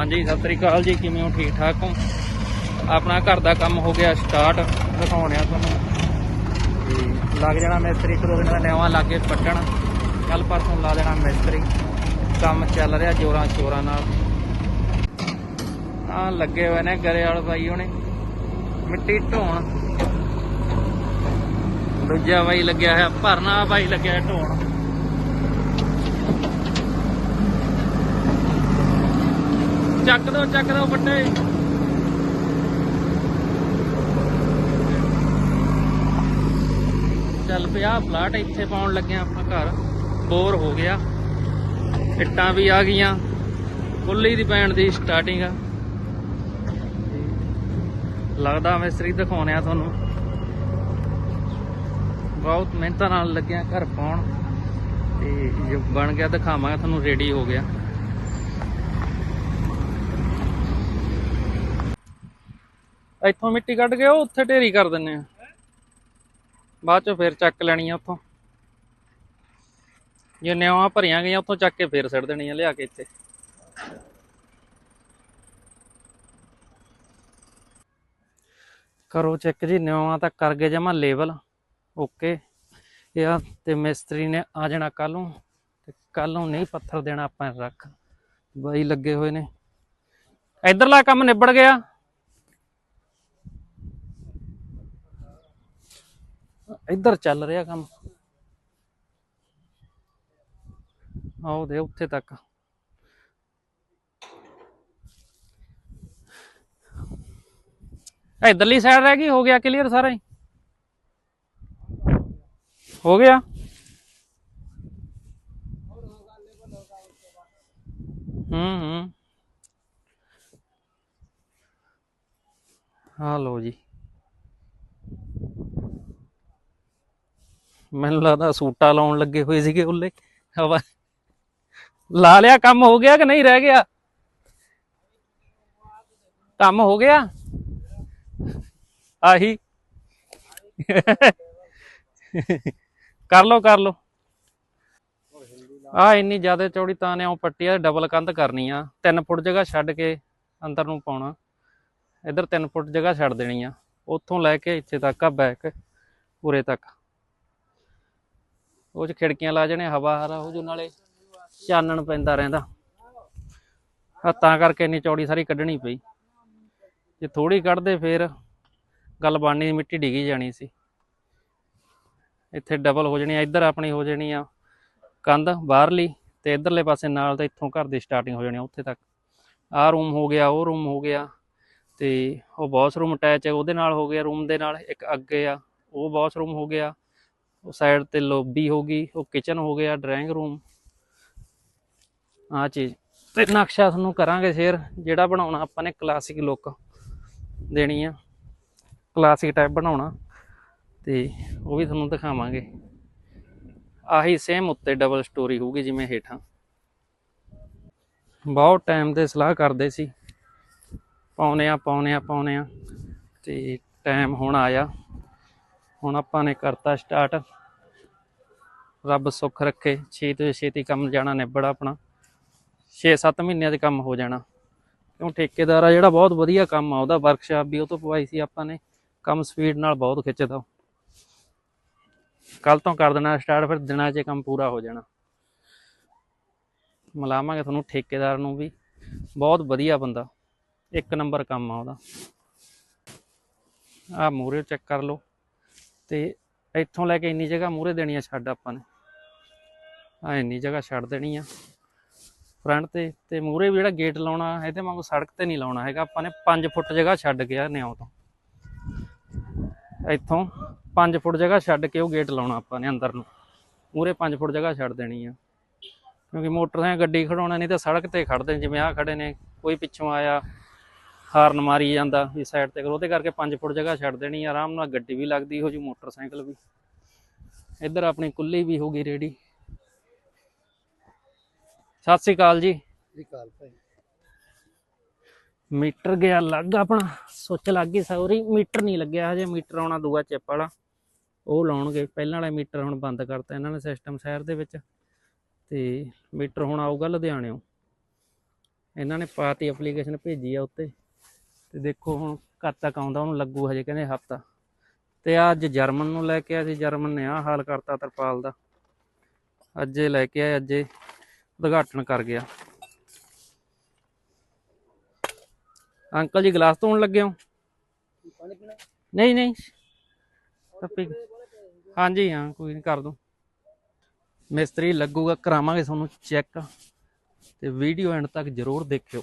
ਹਾਂਜੀ, ਸਤਿ ਸ੍ਰੀ ਅਕਾਲ ਜੀ, ਕਿਵੇਂ ਹੋ? ਠੀਕ ਠਾਕ ਹੋ? ਆਪਣਾ ਘਰ ਦਾ ਕੰਮ ਹੋ ਗਿਆ ਸਟਾਰਟ ਦਿਖਾਉਣੇ ਤੁਹਾਨੂੰ। ਤੇ ਲੱਗ ਜਾਣਾ ਮਿਸਤਰੀ, ਇੱਕ ਦੋ ਦਿਨਾਂ ਦਾ ਨਵਾਂ ਲਾ ਪੱਟਣ ਕੱਲ ਪਰਸੋਂ ਲਾ ਦੇਣਾ ਮਿਸਤਰੀ। ਕੰਮ ਚੱਲ ਰਿਹਾ ਜੋਰਾਂ ਸ਼ੋਰਾਂ ਨਾਲ। ਆ ਲੱਗੇ ਹੋਏ ਨੇ ਗਰੇ ਵਾਲ ਬਾਈ ਉਹਨੇ ਮਿੱਟੀ ਢੋਣ। ਦੂਜਾ ਬਾਈ ਲੱਗਿਆ ਹੋਇਆ, ਭਰਨਾ ਬਾਈ ਲੱਗਿਆ ਢੋਣ। ਚੱਕ ਦੋ ਚੱਕ ਦੋ ਵੱਡੇ। ਚੱਲ ਪਿਆ ਪਲਾਟ ਇੱਥੇ ਪਾਉਣ ਲੱਗੇ ਆ ਆਪਣਾ ਘਰ। ਬੋਰ ਹੋ ਗਿਆ। ਇੱਟਾਂ ਵੀ ਆ ਗਈਆਂ। ਕੁੱਲੀ ਦੀ ਪੈਣ ਦੀ ਸਟਾਰਟਿੰਗ ਆ। ਲੱਗਦਾ ਮਿਸਤਰੀ ਦਿਖਾਉਣੇ ਤੁਹਾਨੂੰ। ਬਹੁਤ ਮਿਹਨਤਾਂ ਨਾਲ ਲੱਗਿਆ ਘਰ ਪਾਉਣ। ਤੇ ਜੇ ਬਣ ਗਿਆ, ਦਿਖਾਵਾਂਗਾ, ਤੁਹਾਨੂੰ ਰੈਡੀ ਹੋ ਗਿਆ। ਇੱਥੋਂ ਮਿੱਟੀ ਕੱਢ ਕੇ ਉਹ ਉੱਥੇ ਢੇਰੀ ਕਰ ਦਿੰਨੇ ਆ। ਬਾਅਦ ਚੋਂ ਫੇਰ ਚੱਕ ਲੈਣੀ ਆ ਉੱਥੋਂ। ਜੇ ਨਿਆਵਾਂ ਭਰੀਆਂ ਗਈਆਂ, ਉੱਥੋਂ ਚੱਕ ਕੇ ਫੇਰ ਸਿੱਟ ਦੇਣੀਆਂ ਲਿਆ ਕੇ ਇੱਥੇ। ਕਰੋ ਚੈੱਕ ਜੀ ਨਿਆਵਾਂ ਤਾਂ ਕਰ ਗਏ ਜਮਾ ਲੇਵਲ ਓਕੇ। ਇਹ ਤੇ ਮਿਸਤਰੀ ਨੇ ਆ ਜਾਣਾ ਕੱਲ ਨੂੰ। ਤੇ ਕੱਲ ਨੂੰ ਨਹੀਂ, ਪੱਥਰ ਦੇਣਾ ਆਪਾਂ ਰੱਖ। ਬਾਈ ਲੱਗੇ ਹੋਏ ਨੇ। ਇਧਰਲਾ ਕੰਮ ਨਿਬੜ ਗਿਆ। ਇੱਧਰ ਚੱਲ ਰਿਹਾ ਕੰਮ ਆਓ ਦੇ ਉੱਥੇ ਤੱਕ ਇਧਰਲੀ ਸਾਈਡ ਰਹਿ ਗਈ ਹੋ ਗਿਆ ਕਲੀਅਰ ਸਾਰਾ ਹੀ ਹੋ ਗਿਆ ਹੂੰ ਹੂੰ ਹਾਂ ਲੋ ਜੀ ਮੈਨੂੰ ਲੱਗਦਾ ਸੂਟਾ ਲਾਉਣ ਲੱਗੇ ਹੋਏ ਸੀਗੇ ਉੱਲੇ। ਹਵਾ। ਲਾ ਲਿਆ, ਕੰਮ ਹੋ ਗਿਆ ਕਿ ਨਹੀਂ ਰਹਿ ਗਿਆ? ਕੰਮ ਹੋ ਗਿਆ? ਆਹੀ। ਕਰ ਲੋ ਕਰ ਲੋ ਆ ਇੰਨੀ ਜ਼ਿਆਦਾ ਚੌੜੀ ਤਾਂ ਨੇ, ਉਹ ਪੱਟੀ ਆ ਡਬਲ ਕੰਧ ਕਰਨੀ ਆ। 3 ਫੁੱਟ ਜਗ੍ਹਾ ਛੱਡ ਕੇ ਅੰਦਰ ਨੂੰ ਪਾਉਣਾ। ਇੱਧਰ 3 ਫੁੱਟ ਜਗ੍ਹਾ ਛੱਡ ਦੇਣੀ ਆ। ਉੱਥੋਂ ਲੈ ਕੇ ਇੱਥੇ ਤੱਕ ਆ ਬੈਕ ਪੂਰੇ ਤੱਕ। ਉਹ ਚ ਖਿੜਕੀਆਂ ਲਾ ਜਣੇ ਹਵਾ ਹਰਾ ਹੋ ਜੂ ਨਾਲੇ। ਚਾਨਣ ਪੈਂਦਾ ਰਹਿੰਦਾ। ਆ ਕਰਕੇ ਇੰਨੀ ਚੌੜੀ ਸਾਰੀ ਕੱਢਣੀ ਪਈ। ਜੇ ਥੋੜੀ ਕੱਢਦੇ ਫੇਰ ਗੱਲ ਬਣਨੀ ਮਿੱਟੀ ਡਿੱਗੀ ਜਾਣੀ ਸੀ। ਇੱਥੇ ਡਬਲ ਹੋ ਜਾਣੀ ਆ, ਇੱਧਰ ਆਪਣੀ ਹੋ ਜਾਣੀ ਆ ਕੰਧ ਬਾਹਰਲੀ ਤੇ ਇਧਰਲੇ ਪਾਸੇ ਨਾਲ ਤਾਂ ਇੱਥੋਂ ਘਰ ਦੀ ਸਟਾਰਟਿੰਗ ਹੋ ਜਾਣੀ ਆ, ਉੱਥੇ ਤੱਕ। ਆਹ ਰੂਮ ਹੋ ਗਿਆ, ਉਹ ਰੂਮ ਹੋ ਗਿਆ ਤੇ ਉਹ ਵਾਸ਼ਰੂਮ ਅਟੈਚ ਹੈ ਉਹਦੇ ਨਾਲ ਹੋ ਗਿਆ ਰੂਮ ਦੇ ਨਾਲ ਇੱਕ ਅੱਗੇ ਆ, ਉਹ ਵਾਸ਼ਰੂਮ ਹੋ ਗਿਆ। ਉਹ ਸਾਈਡ ਤੇ ਲੌਬੀ ਹੋ ਗਈ, ਉਹ ਕਿਚਨ ਹੋ ਗਿਆ ਡਰਾਇੰਗ ਰੂਮ ਆ ਚੀਜ਼। ਤੇ ਨਕਸ਼ਾ ਤੁਹਾਨੂੰ ਕਰਾਂਗੇ ਸ਼ੇਅਰ, ਜਿਹੜਾ ਬਣਾਉਣਾ ਆਪਾਂ ਨੇ ਕਲਾਸਿਕ ਲੁੱਕ ਦੇਣੀ ਆ। ਕਲਾਸਿਕ ਟਾਈਪ ਬਣਾਉਣਾ। ਤੇ ਉਹ ਵੀ ਤੁਹਾਨੂੰ ਦਿਖਾਵਾਂਗੇ। ਆਹੀ ਸੇਮ ਉੱਤੇ ਡਬਲ ਸਟੋਰੀ ਹੋਊਗੀ ਜਿਵੇਂ ਹੇਠਾਂ। ਬਹੁਤ ਟਾਈਮ ਤੇ ਸਲਾਹ ਕਰਦੇ ਸੀ। ਪਾਉਨੇ ਆ ਪਾਉਨੇ ਆ ਪਾਉਨੇ ਆ। ਤੇ ਟਾਈਮ ਹੁਣ ਆਇਆ। ਹੁਣ ਆਪਾਂ ਨੇ ਕਰਤਾ ਸਟਾਰਟ ਰੱਬ ਸੁੱਖ ਰੱਖੇ ਛੇ ਤੋਂ ਛੇਤੀ ਕੰਮ ਜਾਣਾ ਨਿਬੜ ਆਪਣਾ। 6-7 ਮਹੀਨਿਆਂ 'ਚ ਕੰਮ ਹੋ ਜਾਣਾ। ਕਿਉਂ ਠੇਕੇਦਾਰ ਆ ਜਿਹੜਾ ਬਹੁਤ ਵਧੀਆ ਕੰਮ ਆ, ਉਹਦਾ ਵਰਕਸ਼ਾਪ ਵੀ ਉਹ ਤੋਂ ਪਵਾਈ ਸੀ ਆਪਾਂ ਨੇ। ਕੰਮ ਸਪੀਡ ਨਾਲ ਬਹੁਤ ਖਿੱਚਦਾ ਕੱਲ ਤੋਂ ਕਰ ਦੇਣਾ ਸਟਾਰਟ ਫਿਰ ਦਿਨਾਂ 'ਚ ਕੰਮ ਪੂਰਾ ਹੋ ਜਾਣਾ। ਮਿਲਾਵਾਂਗੇ ਤੁਹਾਨੂੰ ਠੇਕੇਦਾਰ ਨੂੰ ਵੀ। ਬਹੁਤ ਵਧੀਆ ਬੰਦਾ। ਇੱਕ ਨੰਬਰ ਕੰਮ ਆ ਉਹਦਾ। ਆ ਮੂਰੇ ਚੈੱਕ ਕਰ ਲਓ। ਤੇ ਇੱਥੋਂ ਲੈ ਕੇ ਇੰਨੀ ਜਗ੍ਹਾ ਮੂਰੇ ਦੇਣੀ ਆ ਛੱਡ ਆਪਾਂ ਨੇ। ਆ ਇੰਨੀ ਜਗ੍ਹਾ ਛੱਡ ਦੇਣੀ ਆ। ਫਰੰਟ ਤੇ ਤੇ ਮੂਰੇ ਵੀ ਜਿਹੜਾ ਗੇਟ ਲਾਉਣਾ, ਇਹਦੇ ਵਾਂਗੂ ਸੜਕ ਤੇ ਨਹੀਂ ਲਾਉਣਾ ਹੈਗਾ। ਆਪਾਂ ਨੇ 5 ਫੁੱਟ ਜਗ੍ਹਾ ਛੱਡ ਗਿਆ ਨਿਆਉ ਤੋਂ। ਇੱਥੋਂ 5 ਫੁੱਟ ਜਗ੍ਹਾ ਛੱਡ ਕੇ ਉਹ ਗੇਟ ਲਾਉਣਾ ਆਪਾਂ ਨੇ ਅੰਦਰ ਨੂੰ। ਮੂਰੇ 5 ਫੁੱਟ ਜਗ੍ਹਾ ਛੱਡ ਦੇਣੀ ਆ। ਕਿਉਂਕਿ ਮੋਟਰਸਾਈਕਲ, ਗੱਡੀ ਖੜਾਉਣਾ ਨਹੀਂ ਤਾਂ ਸੜਕ ਤੇ ਖੜਦੇ ਨੇ। ਜਿਵੇਂ ਆ ਖੜੇ ਨੇ, ਕੋਈ ਪਿੱਛੋਂ ਆਇਆ। ਹਾਰਨ ਮਾਰੀ ਜਾਂਦਾ ਵੀ ਸਾਈਡ ਤੇ ਕਰੋ ਉਹਦੇ ਕਰਕੇ 5 ਫੁੱਟ ਜਗ੍ਹਾ ਛੱਡ ਦੇਣੀ ਆਰਾਮ ਨਾਲ ਗੱਡੀ ਵੀ ਲੱਗਦੀ ਹੋ ਜੂ ਮੋਟਰਸਾਈਕਲ ਵੀ। ਇੱਧਰ ਆਪਣੀ ਕੁੱਲੀ ਵੀ ਹੋਗੀ ਰੈਡੀ ਸਤਿ ਸ੍ਰੀ ਅਕਾਲ ਜੀ। ਜੀ ਕਾਲ ਭਾਈ। ਮੀਟਰ ਗਿਆ ਲੱਗ ਆਪਣਾ ਸੁੱਚ ਲੱਗ ਗਈ ਸੌਰੀ ਮੀਟਰ ਨਹੀਂ ਲੱਗਿਆ ਹਜੇ ਮੀਟਰ ਆਉਣਾ ਦੂਆ ਚਿੱਪ ਵਾਲਾ। ਉਹ ਲਾਉਣਗੇ ਪਹਿਲਾਂ ਵਾਲਾ ਮੀਟਰ ਹੁਣ ਬੰਦ ਕਰਤਾ ਇਹਨਾਂ ਨੇ ਸਿਸਟਮ ਸ਼ਹਿਰ ਦੇ ਵਿੱਚ। ਤੇ ਮੀਟਰ ਹੁਣ ਆਊਗਾ ਲੁਧਿਆਣਿਓਂ ਇਹਨਾਂ ਨੇ ਪਾਤੀ ਐਪਲੀਕੇਸ਼ਨ ਭੇਜੀ ਆ ਉੱਤੇ। ਤੇ ਦੇਖੋ ਹੁਣ ਘਰ ਤੱਕ ਆਉਂਦਾ, ਉਹਨੂੰ ਲੱਗੂ ਹਜੇ ਕਹਿੰਦੇ ਹਫਤਾ। ਤੇ ਆ ਅੱਜ ਜਰਮਨ ਨੂੰ ਲੈ ਕੇ ਆਇਆ ਸੀ, ਜਰਮਨ ਨੇ ਆ ਹਾਲ ਕਰਤਾ ਤਰਪਾਲ ਦਾ। ਅੱਜ ਇਹ ਲੈ ਕੇ ਆਏ ਅੱਜ ਇਹ ਉਦਘਾਟਨ ਕਰ ਗਿਆ। ਅੰਕਲ ਜੀ, ਗਲਾਸ ਧੋਣ ਲੱਗੇ ਹੋ? ਨਹੀਂ ਨਹੀਂ। ਹਾਂਜੀ, ਹਾਂ, ਕੋਈ ਨਹੀਂ, ਕਰ ਦੋ। ਮਿਸਤਰੀ ਲੱਗੂਗਾ, ਕਰਾਵਾਂਗੇ ਤੁਹਾਨੂੰ ਚੈੱਕ। ਤੇ ਵੀਡੀਓ ਐਂਡ ਤੱਕ ਜ਼ਰੂਰ ਦੇਖਿਓ।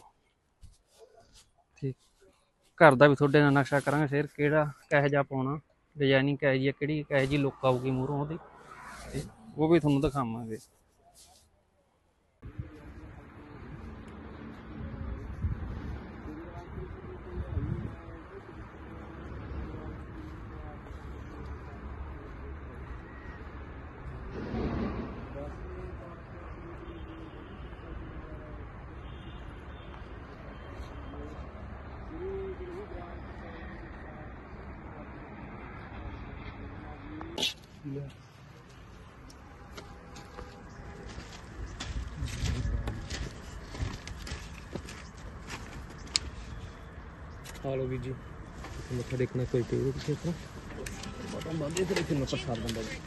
ਘਰ ਦਾ ਵੀ ਤੁਹਾਡੇ ਨਾਲ ਨਕਸ਼ਾ ਕਰਾਂਗੇ, ਫਿਰ ਕਿਹੜਾ ਕਿਹੋ ਜਿਹਾ ਪਾਉਣਾ ਡਿਜ਼ਾਈਨਿੰਗ ਕਿਹੋ ਜਿਹੀ ਹੈ ਕਿਹੜੀ ਕਿਹੋ ਜਿਹੀ ਲੁੱਕ ਆਊਗੀ ਮੂਹਰੋਂ ਉਹਦੀ, ਤੇ ਉਹ ਵੀ ਤੁਹਾਨੂੰ ਦਿਖਾਵਾਂਗੇ। ਹਾਲੋ ਵੀ ਜੀ, ਮੱਥਾ ਦੇਖਣਾ ਕੋਈ ਤੇ ਉਹ ਕਿੱਥੇ ਤੋਂ ਪਤਾ ਬੰਦੇ ਤੇ ਕਿੰਨਾ ਪ੍ਰਸਾਦ ਬੰਦਾ ਜੀ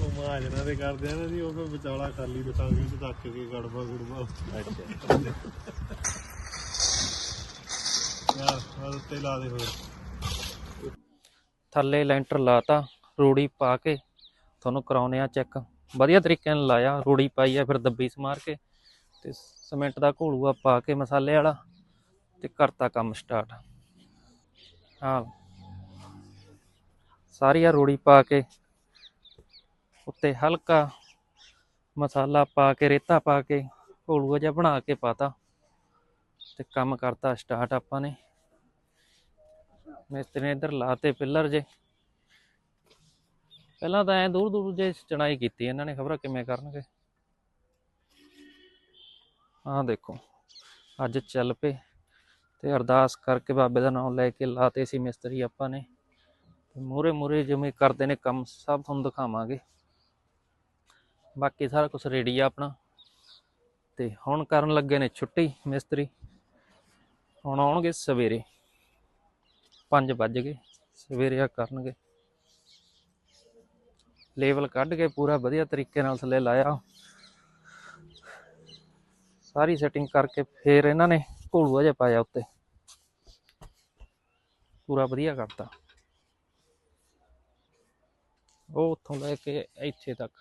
ਉਹ ਮਾਜਨਾ ਦੇ ਕਰਦੇ ਆ ਨਾ ਜੀ, ਉਹ ਫਿਰ ਵਿਚਾਲਾ ਖਾਲੀ ਬਚਾ ਕੇ ਤੇ ਰੱਖ ਕੇ ਗੜਬਾ ਗੁੜਬਾ। ਯਾਰ ਉਹ ਤੇ ਲਾ ਦੇ ਫਿਰ ਥੱਲੇ ਲੈਂਟਰ ਲਾਤਾ, ਰੂੜੀ ਪਾ ਕੇ, ਤੁਹਾਨੂੰ ਕਰਾਉਨੇ ਆ ਚੈੱਕ। ਵਧੀਆ ਤਰੀਕੇ ਨਾਲ ਲਾਇਆ, ਰੂੜੀ ਪਾਈ ਆ, ਫਿਰ ਦੱਬੀ ਸਮਾਰ ਕੇ, ਤੇ ਸੀਮੈਂਟ ਦਾ ਘੋਲੂਆ ਪਾ ਕੇ ਮਸਾਲੇ ਵਾਲਾ, ਤੇ ਕਰਤਾ ਕੰਮ ਸਟਾਰਟ। ਹਾਂ। ਸਾਰੀ ਆ ਰੂੜੀ ਪਾ ਕੇ ਉੱਤੇ ਹਲਕਾ ਮਸਾਲਾ ਪਾ ਕੇ, ਰੇਤਾ ਪਾ ਕੇ, ਘੋਲੂਆ ਜਿਹਾ ਬਣਾ ਕੇ ਪਾਤਾ ਤੇ ਕੰਮ ਕਰਤਾ ਸਟਾਰਟ ਆਪਾਂ ਨੇ। ਮਿਸਤਰੀ ਨੇ ਇੱਧਰ ਲਾਤੇ ਪਿੱਲਰ ਜੇ। ਪਹਿਲਾਂ ਤਾਂ ਐ ਦੂਰ ਦੂਰ ਜੇ ਚਣਾਈ ਕੀਤੀ ਇਹਨਾਂ ਨੇ, ਖਬਰਾਂ ਕਿਵੇਂ ਕਰਨਗੇ? ਆਹ ਦੇਖੋ, ਅੱਜ ਚੱਲ ਪਏ ਤੇ ਅਰਦਾਸ ਕਰਕੇ ਬਾਬੇ ਦਾ ਨਾਮ ਲੈ ਕੇ ਲਾਤੇ ਸੀ ਮਿਸਤਰੀ ਆਪਾਂ ਨੇ। ਤੇ ਮੂਰੇ ਮੂਰੇ ਜਿਵੇਂ ਕਰਦੇ ਨੇ ਕੰਮ, ਸਭ ਤੁਹਾਨੂੰ ਦਿਖਾਵਾਂਗੇ। ਬਾਕੀ ਸਾਰਾ ਕੁਝ ਰੈਡੀ ਆ ਆਪਣਾ। ਤੇ ਹੁਣ ਕਰਨ ਲੱਗੇ ਨੇ ਛੁੱਟੀ ਮਿਸਤਰੀ। ਹੁਣ ਆਉਣਗੇ ਸਵੇਰੇ। 5 ਵੱਜ ਗਏ, ਸਵੇਰੇ ਆ ਕਰਨਗੇ। ਲੇਵਲ ਕੱਢ ਕੇ ਪੂਰਾ ਵਧੀਆ ਤਰੀਕੇ ਨਾਲ ਥੱਲੇ ਲਾਇਆ। ਸਾਰੀ ਸੈਟਿੰਗ ਕਰਕੇ ਫੇਰ ਇਹਨਾਂ ਨੇ ਘੋਲੂਆ ਜਿਹਾ ਪਾਇਆ ਉੱਤੇ। ਪੂਰਾ ਵਧੀਆ ਕਰਤਾ। ਉਹ ਉੱਥੋਂ ਲੈ ਕੇ ਇੱਥੇ ਤੱਕ।